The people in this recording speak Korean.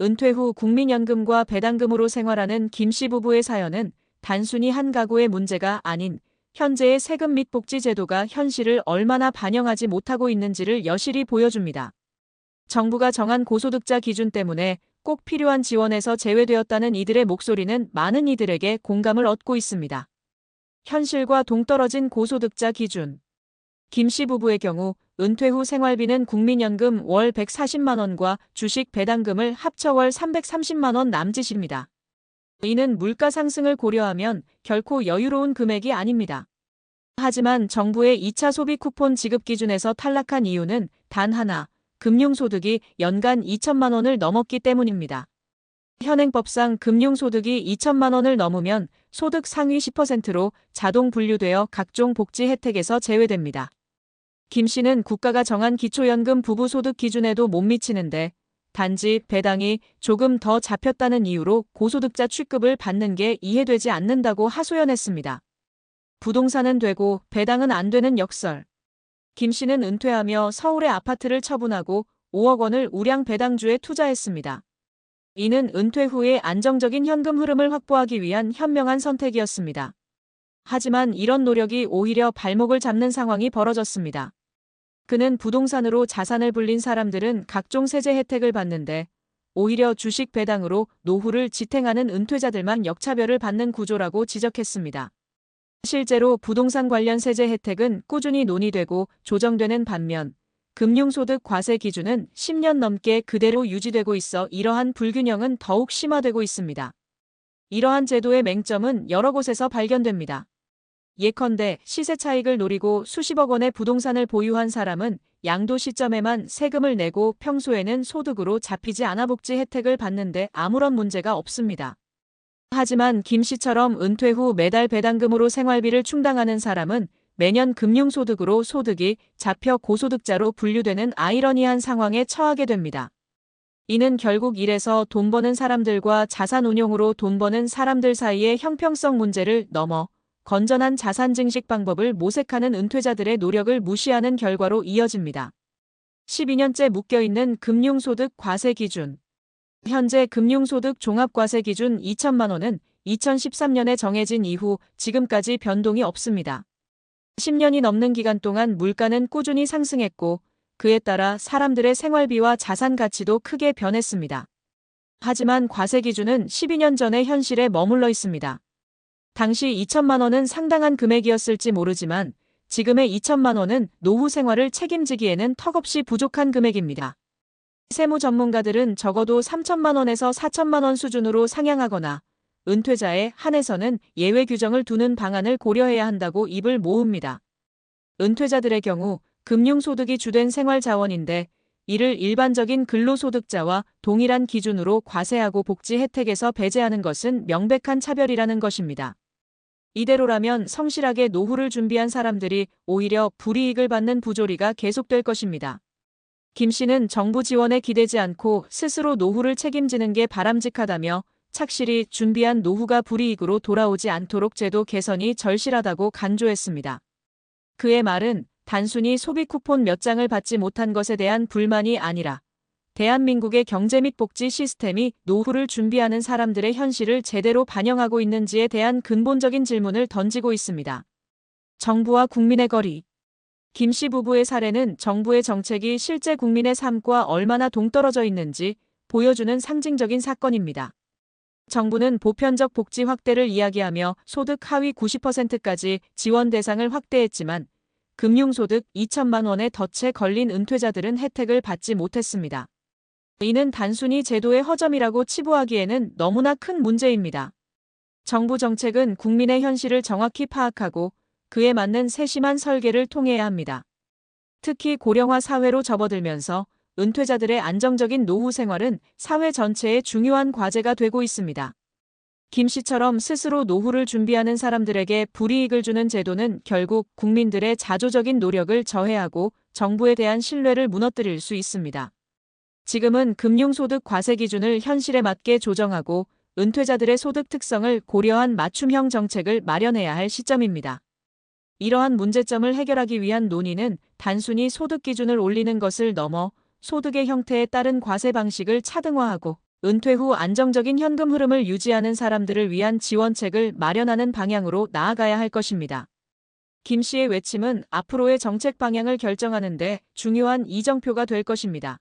은퇴 후 국민연금과 배당금으로 생활하는 김씨 부부의 사연은 단순히 한 가구의 문제가 아닌 현재의 세금 및 복지 제도가 현실을 얼마나 반영하지 못하고 있는지를 여실히 보여줍니다. 정부가 정한 고소득자 기준 때문에 꼭 필요한 지원에서 제외되었다는 이들의 목소리는 많은 이들에게 공감을 얻고 있습니다. 현실과 동떨어진 고소득자 기준. 김씨 부부의 경우 은퇴 후 생활비는 국민연금 월 140만원과 주식 배당금을 합쳐 월 330만원 남짓입니다. 이는 물가 상승을 고려하면 결코 여유로운 금액이 아닙니다. 하지만 정부의 2차 소비 쿠폰 지급 기준에서 탈락한 이유는 단 하나, 금융소득이 연간 2천만 원을 넘었기 때문입니다. 현행법상 금융소득이 2천만 원을 넘으면 소득 상위 10%로 자동 분류되어 각종 복지 혜택에서 제외됩니다. 김 씨는 국가가 정한 기초연금 부부소득 기준에도 못 미치는데 단지 배당이 조금 더 잡혔다는 이유로 고소득자 취급을 받는 게 이해되지 않는다고 하소연했습니다. 부동산은 되고 배당은 안 되는 역설. 김 씨는 은퇴하며 서울의 아파트를 처분하고 5억 원을 우량 배당주에 투자했습니다. 이는 은퇴 후에 안정적인 현금 흐름을 확보하기 위한 현명한 선택이었습니다. 하지만 이런 노력이 오히려 발목을 잡는 상황이 벌어졌습니다. 그는 부동산으로 자산을 불린 사람들은 각종 세제 혜택을 받는데 오히려 주식 배당으로 노후를 지탱하는 은퇴자들만 역차별을 받는 구조라고 지적했습니다. 실제로 부동산 관련 세제 혜택은 꾸준히 논의되고 조정되는 반면 금융소득 과세 기준은 10년 넘게 그대로 유지되고 있어 이러한 불균형은 더욱 심화되고 있습니다. 이러한 제도의 맹점은 여러 곳에서 발견됩니다. 예컨대 시세 차익을 노리고 수십억 원의 부동산을 보유한 사람은 양도 시점에만 세금을 내고 평소에는 소득으로 잡히지 않아 복지 혜택을 받는데 아무런 문제가 없습니다. 하지만 김 씨처럼 은퇴 후 매달 배당금으로 생활비를 충당하는 사람은 매년 금융소득으로 소득이 잡혀 고소득자로 분류되는 아이러니한 상황에 처하게 됩니다. 이는 결국 일에서 돈 버는 사람들과 자산 운용으로 돈 버는 사람들 사이의 형평성 문제를 넘어 건전한 자산 증식 방법을 모색하는 은퇴자들의 노력을 무시하는 결과로 이어집니다. 12년째 묶여있는 금융소득 과세 기준 현재 금융소득 종합과세 기준 2천만 원은 2013년에 정해진 이후 지금까지 변동이 없습니다. 10년이 넘는 기간 동안 물가는 꾸준히 상승했고 그에 따라 사람들의 생활비와 자산 가치도 크게 변했습니다. 하지만 과세 기준은 12년 전의 현실에 머물러 있습니다. 당시 2천만 원은 상당한 금액이었을지 모르지만 지금의 2천만 원은 노후 생활을 책임지기에는 턱없이 부족한 금액입니다. 세무 전문가들은 적어도 3천만 원에서 4천만 원 수준으로 상향하거나 은퇴자에 한해서는 예외 규정을 두는 방안을 고려해야 한다고 입을 모읍니다. 은퇴자들의 경우 금융소득이 주된 생활자원인데 이를 일반적인 근로소득자와 동일한 기준으로 과세하고 복지 혜택에서 배제하는 것은 명백한 차별이라는 것입니다. 이대로라면 성실하게 노후를 준비한 사람들이 오히려 불이익을 받는 부조리가 계속될 것입니다. 김 씨는 정부 지원에 기대지 않고 스스로 노후를 책임지는 게 바람직하다며 착실히 준비한 노후가 불이익으로 돌아오지 않도록 제도 개선이 절실하다고 간조했습니다. 그의 말은 단순히 소비 쿠폰 몇 장을 받지 못한 것에 대한 불만이 아니라 대한민국의 경제 및 복지 시스템이 노후를 준비하는 사람들의 현실을 제대로 반영하고 있는지에 대한 근본적인 질문을 던지고 있습니다. 정부와 국민의 거리 김씨 부부의 사례는 정부의 정책이 실제 국민의 삶과 얼마나 동떨어져 있는지 보여주는 상징적인 사건입니다. 정부는 보편적 복지 확대를 이야기하며 소득 하위 90%까지 지원 대상을 확대했지만 금융소득 2천만 원의 덫에 걸린 은퇴자들은 혜택을 받지 못했습니다. 이는 단순히 제도의 허점이라고 치부하기에는 너무나 큰 문제입니다. 정부 정책은 국민의 현실을 정확히 파악하고 그에 맞는 세심한 설계를 통해야 합니다. 특히 고령화 사회로 접어들면서 은퇴자들의 안정적인 노후 생활은 사회 전체의 중요한 과제가 되고 있습니다. 김 씨처럼 스스로 노후를 준비하는 사람들에게 불이익을 주는 제도는 결국 국민들의 자조적인 노력을 저해하고 정부에 대한 신뢰를 무너뜨릴 수 있습니다. 지금은 금융소득 과세 기준을 현실에 맞게 조정하고 은퇴자들의 소득 특성을 고려한 맞춤형 정책을 마련해야 할 시점입니다. 이러한 문제점을 해결하기 위한 논의는 단순히 소득 기준을 올리는 것을 넘어 소득의 형태에 따른 과세 방식을 차등화하고 은퇴 후 안정적인 현금 흐름을 유지하는 사람들을 위한 지원책을 마련하는 방향으로 나아가야 할 것입니다. 김 씨의 외침은 앞으로의 정책 방향을 결정하는 데 중요한 이정표가 될 것입니다.